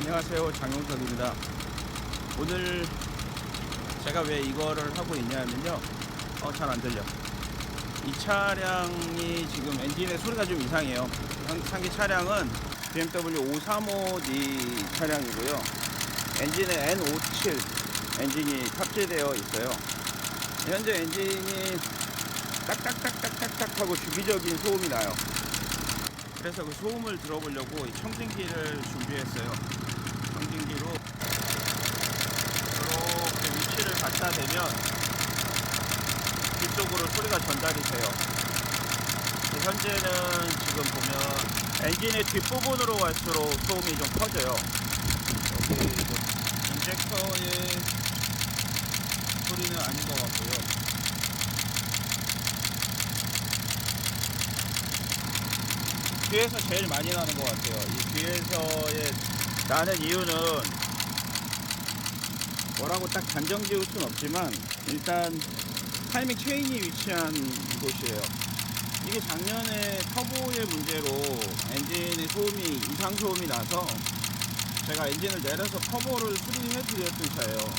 안녕하세요. 장용석입니다. 오늘 제가 왜 이거를 하고 있냐면요. 어 잘 안 들려. 이 차량이 지금 엔진의 소리가 좀 이상해요. 상- 상기 차량은 BMW 535D 차량이고요. 엔진에 N57 엔진이 탑재되어 있어요. 현재 엔진이 딱딱딱딱딱딱 하고 주기적인 소음이 나요 그래서 그 소음을 들어보려고 이 청진기를 준비했어요. 청진기로 이렇게 위치를 갖다 대면 뒤쪽으로 소리가 전달이 돼요. 현재는 지금 보면 엔진의 뒷부분으로 갈수록 소음이 좀 커져요. 여기 뭐 인젝터의 소리는 아닌 것 같고요. 뒤에서 제일 많이 나는 것 같아요. 이 뒤에서의 나는 이유는 뭐라고 딱 단정 지을 순 없지만 일단 타이밍 체인이 위치한 곳이에요. 이게 작년에 터보의 문제로 엔진의 소음이 이상 소음이 나서 제가 엔진을 내려서 터보를 수리해 드렸던 차예요.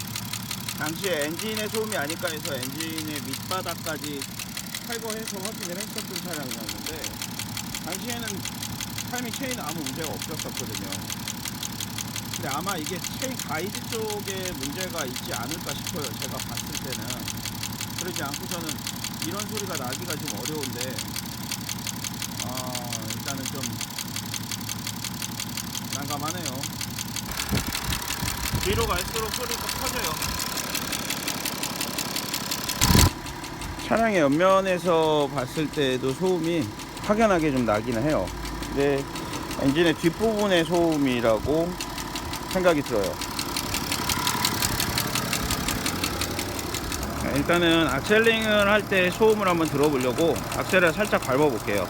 당시에 엔진의 소음이 아닐까 해서 엔진의 밑바닥까지 탈거해서 확인을 했었던 차량이었는데 당시에는 타이밍 체인 아무 문제가 없었었거든요. 근데 아마 이게 체인 가이드 쪽에 문제가 있지 않을까 싶어요. 제가 봤을 때는. 그러지 않고서는 이런 소리가 나기가 좀 어려운데, 아, 일단은 좀 난감하네요. 뒤로 갈수록 소리가 커져요. 차량의 옆면에서 봤을 때도 소음이 확연하게 좀 나기는 해요. 근데 엔진의 뒷부분의 소음이라고 생각이 들어요. 자, 일단은 악셀링을 할 때 소음을 한번 들어보려고 악셀을 살짝 밟아 볼게요.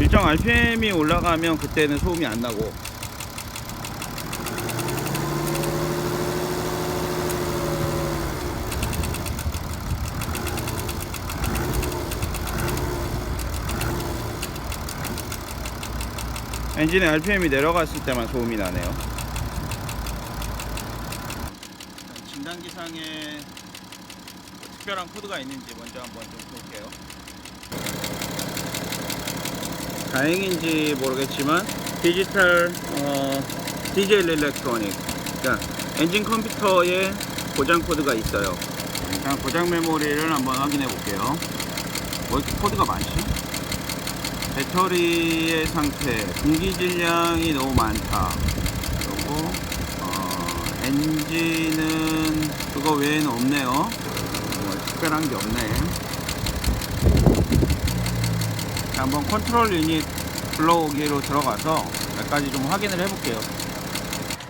일정 RPM이 올라가면 그때는 소음이 안 나고 엔진의 RPM이 내려갔을 때만 소음이 나네요. 진단기상에 뭐 특별한 코드가 있는지 먼저 한번 좀 볼게요. 다행인지 모르겠지만 디지털 어, 디젤 일렉트로닉 그러니까 엔진 컴퓨터에 고장 코드가 있어요. 일단 고장 메모리를 한번 확인해 볼게요. 뭐 이렇게 코드가 많지? 배터리의 상태, 공기 질량이 너무 많다. 그리고 어, 엔진은 그거 외에는 없네요. 뭐 특별한 게 없네. 자, 한번 컨트롤 유닛 불러오기로 들어가서 몇 가지 좀 확인을 해볼게요.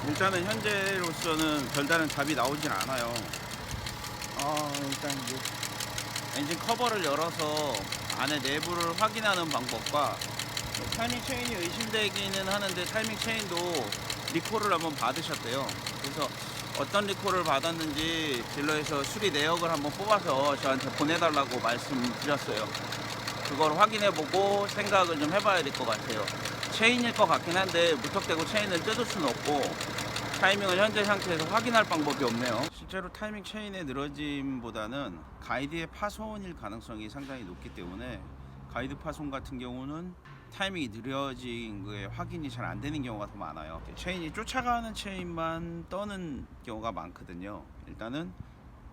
일단은 현재로서는 별다른 답이 나오진 않아요. 아, 일단 이제 엔진 커버를 열어서 안에 내부를 확인하는 방법과 타이밍 체인이 의심되기는 하는데 타이밍 체인도 리콜을 한번 받으셨대요. 그래서 어떤 리콜을 받았는지 딜러에서 수리 내역을 한번 뽑아서 저한테 보내달라고 말씀드렸어요. 그걸 확인해보고 생각을 좀 해봐야 될 것 같아요. 체인일 것 같긴 한데 무턱대고 체인을 뜯을 수는 없고 타이밍을 현재 상태에서 확인할 방법이 없네요. 실제로 타이밍 체인의 늘어짐보다는 가이드의 파손일 가능성이 상당히 높기 때문에 가이드 파손 같은 경우는 타이밍이 느려진 거에 확인이 잘 안 되는 경우가 더 많아요. 체인이 쫓아가는 체인만 떠는 경우가 많거든요. 일단은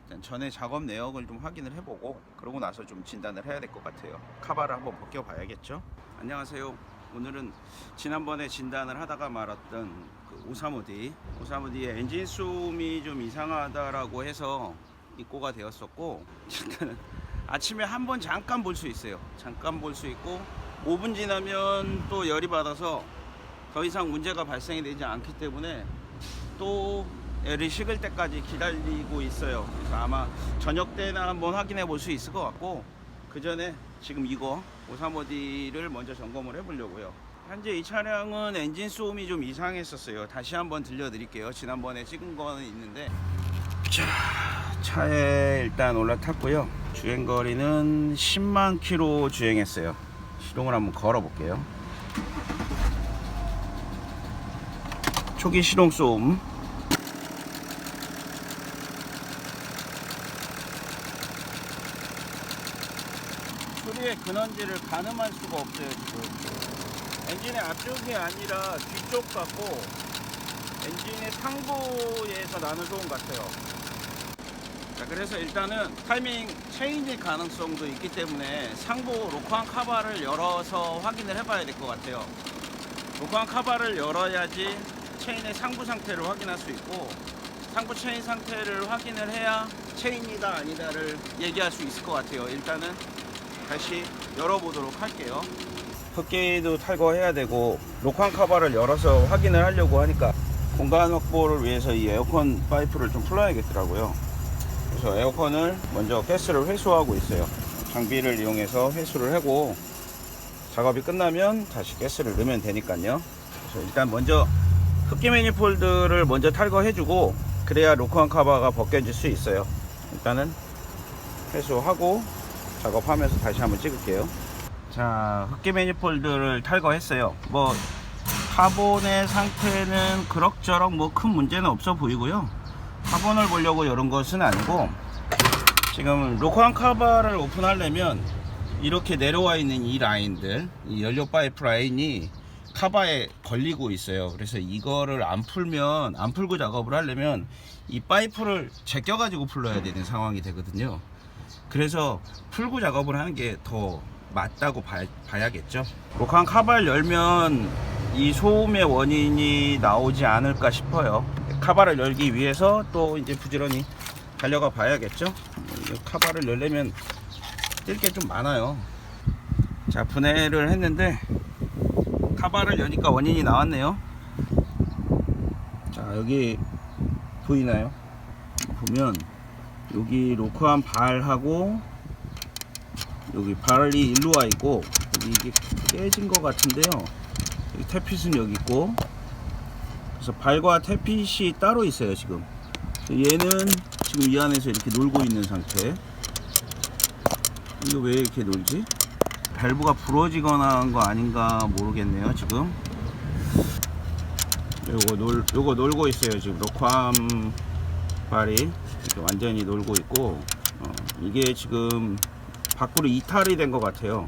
일단 전에 작업 내역을 좀 확인을 해보고 그러고 나서 좀 진단을 해야 될 것 같아요. 카바를 한번 벗겨봐야겠죠. 안녕하세요. 오늘은 지난번에 진단을 하다가 말았던 그 535D, 535D의 엔진 숨이 좀 이상하다라고 해서 입고가 되었었고 일단은 아침에 한 번 잠깐 볼 수 있어요. 잠깐 볼 수 있고 5분 지나면 또 열이 받아서 더 이상 문제가 발생이 되지 않기 때문에 또 열이 식을 때까지 기다리고 있어요. 그래서 아마 저녁 때나 한번 확인해 볼 수 있을 것 같고 그 전에 지금 이거 535D를 먼저 점검을 해 보려고요. 현재 이 차량은 엔진 소음이 좀 이상했었어요. 다시 한번 들려드릴게요. 지난번에 찍은 거는 있는데. 자, 차에 일단 올라탔고요. 주행 거리는 10만 킬로 주행했어요. 시동을 한번 걸어 볼게요. 초기 시동 소음. 소리의 근원지를 가늠할 수가 없어요 지금 엔진의 앞쪽이 아니라 뒤쪽 같고 엔진의 상부에서 나는 소음 같아요. 자 그래서 일단은 타이밍 체인일 가능성도 있기 때문에 상부 로커한 카바를 열어서 확인을 해봐야 될 것 같아요. 로커한 카바를 열어야지 체인의 상부 상태를 확인할 수 있고 상부 체인 상태를 확인을 해야 체인이다 아니다를 얘기할 수 있을 것 같아요. 일단은 다시 열어보도록 할게요. 흡기도 탈거해야 되고 로칸 카바를 열어서 확인을 하려고 하니까 공간 확보를 위해서 이 에어컨 파이프를 좀 풀어야겠더라고요. 그래서 에어컨을 먼저 가스를 회수하고 있어요. 장비를 이용해서 회수를 하고 작업이 끝나면 다시 가스를 넣으면 되니까요. 그래서 일단 먼저 흡기 매니폴드를 먼저 탈거해주고 그래야 로칸 카바가 벗겨질 수 있어요. 일단은 회수하고 작업하면서 다시 한번 찍을게요. 자, 흡기 매니폴드를 탈거했어요. 뭐 카본의 상태는 그럭저럭 뭐 큰 문제는 없어 보이고요. 카본을 보려고 이런 것은 아니고 지금 로커한 카바를 오픈하려면 이렇게 내려와 있는 이 라인들, 이 연료 파이프 라인이 카바에 걸리고 있어요. 그래서 이거를 안 풀면 안 풀고 작업을 하려면 이 파이프를 제껴 가지고 풀러야 되는 상황이 되거든요. 그래서 풀고 작업을 하는 게 더 맞다고 봐, 봐야겠죠. 로칸 카바를 열면 이 소음의 원인이 나오지 않을까 싶어요. 카바를 열기 위해서 또 이제 부지런히 달려가 봐야겠죠. 이 카바를 열려면 뛸게좀 많아요. 자, 분해를 했는데 카바를 여니까 원인이 나왔네요. 자, 여기 보이나요? 보면 여기 로크한 발하고 여기 발이 일로 와 있고 이게 깨진 것 같은데요. 여기 태핏은 여기 있고 그래서 발과 태핏이 따로 있어요 지금. 얘는 지금 이 안에서 이렇게 놀고 있는 상태. 이거 왜 이렇게 놀지? 밸브가 부러지거나 한 거 아닌가 모르겠네요 지금. 요거 놀 요거 놀고 있어요 지금 로크함 발이 이렇게 완전히 놀고 있고 어, 이게 지금 밖으로 이탈이 된 것 같아요.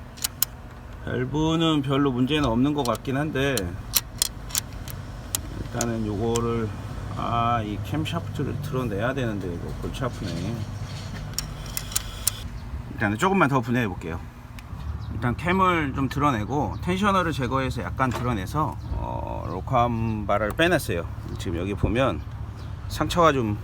밸브는 별로 문제는 없는 것 같긴 한데 일단은 요거를 아 이 캠샤프트를 드러내야 되는데 이거 골치 아프네. 일단은 조금만 더 분해해 볼게요. 일단 캠을 좀 드러내고 텐셔너를 제거해서 약간 드러내서 어, 로캄 바를 빼냈어요. 지금 여기 보면 상처가 좀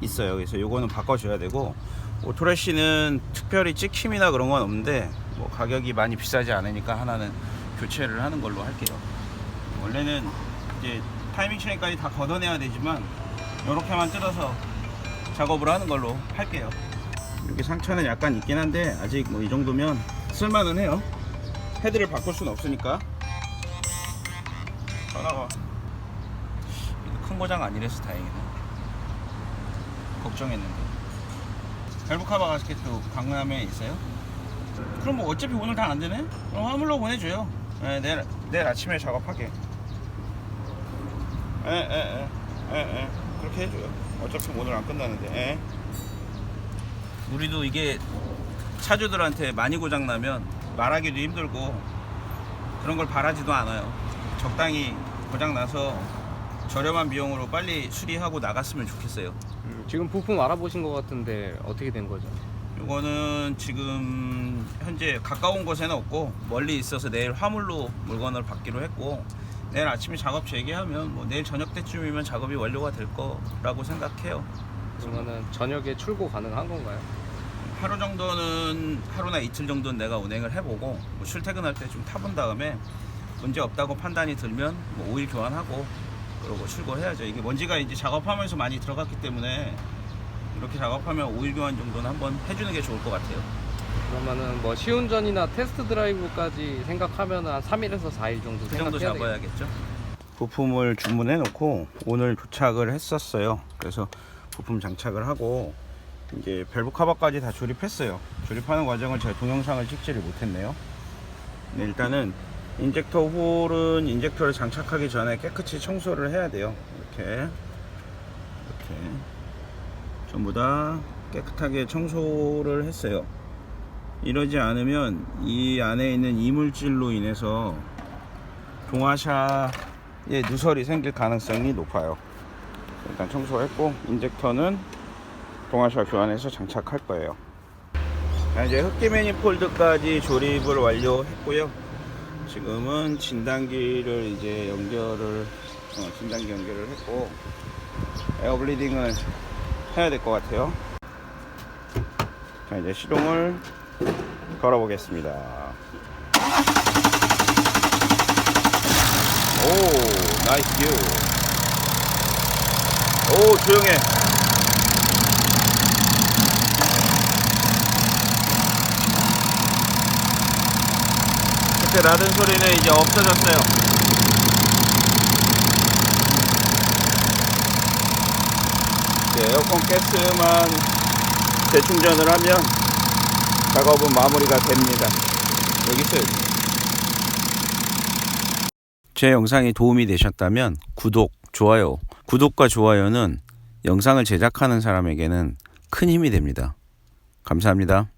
있어요. 그래서 요거는 바꿔줘야 되고 오토레시는 특별히 찍힘이나 그런 건 없는데 뭐 가격이 많이 비싸지 않으니까 하나는 교체를 하는 걸로 할게요. 원래는 이제 타이밍 체인까지 다 걷어내야 되지만 이렇게만 뜯어서 작업을 하는 걸로 할게요. 여기 상처는 약간 있긴 한데 아직 뭐 이 정도면 쓸만은 해요. 헤드를 바꿀 수는 없으니까. 전화가 큰 고장 아니래서 다행이네. 걱정했는데. 벨브카바 가스켓도 강남에 있어요? 그럼 뭐 어차피 오늘 다 안 되네? 그럼 화물로 보내줘요. 네, 내일, 내일 아침에 작업하게. 에, 에, 에, 에, 에. 그렇게 해줘요. 어차피 오늘 안 끝나는데. 에. 우리도 이게 차주들한테 많이 고장나면 말하기도 힘들고 그런 걸 바라지도 않아요. 적당히 고장나서 저렴한 비용으로 빨리 수리하고 나갔으면 좋겠어요. 음, 지금 부품 알아보신 것 같은데 어떻게 된 거죠? 이거는 지금 현재 가까운 곳에는 없고 멀리 있어서 내일 화물로 물건을 받기로 했고 내일 아침에 작업 재개하면 뭐 내일 저녁 때쯤이면 작업이 완료가 될 거라고 생각해요. 그러면은 저녁에 출고 가능한 건가요? 하루 정도는 하루나 이틀 정도는 내가 운행을 해보고 뭐 출퇴근할 때 좀 타본 다음에 문제 없다고 판단이 들면 뭐 오일 교환하고 그러고 출고해야죠. 이게 먼지가 이제 작업하면서 많이 들어갔기 때문에 이렇게 작업하면 오일 교환 정도는 한번 해주는 게 좋을 것 같아요. 그러면은 뭐 시운전이나 테스트 드라이브까지 생각하면 한 3일에서 4일 정도 그 정도 생각해야 되겠 잡아야겠죠. 부품을 주문해 놓고 오늘 도착을 했었어요. 그래서 부품 장착을 하고 이제 밸브 커버까지 다 조립했어요. 조립하는 과정을 제가 동영상을 찍지를 못했네요. 네, 일단은 인젝터 홀은 인젝터를 장착하기 전에 깨끗이 청소를 해야 돼요. 이렇게 이렇게 전부 다 깨끗하게 청소를 했어요. 이러지 않으면 이 안에 있는 이물질로 인해서 동화샤에 누설이 생길 가능성이 높아요. 일단 청소했고 인젝터는 동화샤 교환해서 장착할 거예요. 자, 이제 흡기 매니폴드까지 조립을 완료했고요. 지금은 진단기를 이제 연결을 어, 진단기 연결을 했고 에어블리딩을 해야 될 것 같아요. 자 이제 시동을 걸어 보겠습니다. 오 나이스 뷰. 오 조용해. 그때 나던 소리는 이제 없어졌어요. 이제 에어컨 가스만 재충전을 하면 작업은 마무리가 됩니다. 여기 있어요. 제 영상이 도움이 되셨다면 구독, 좋아요. 구독과 좋아요는 영상을 제작하는 사람에게는 큰 힘이 됩니다. 감사합니다.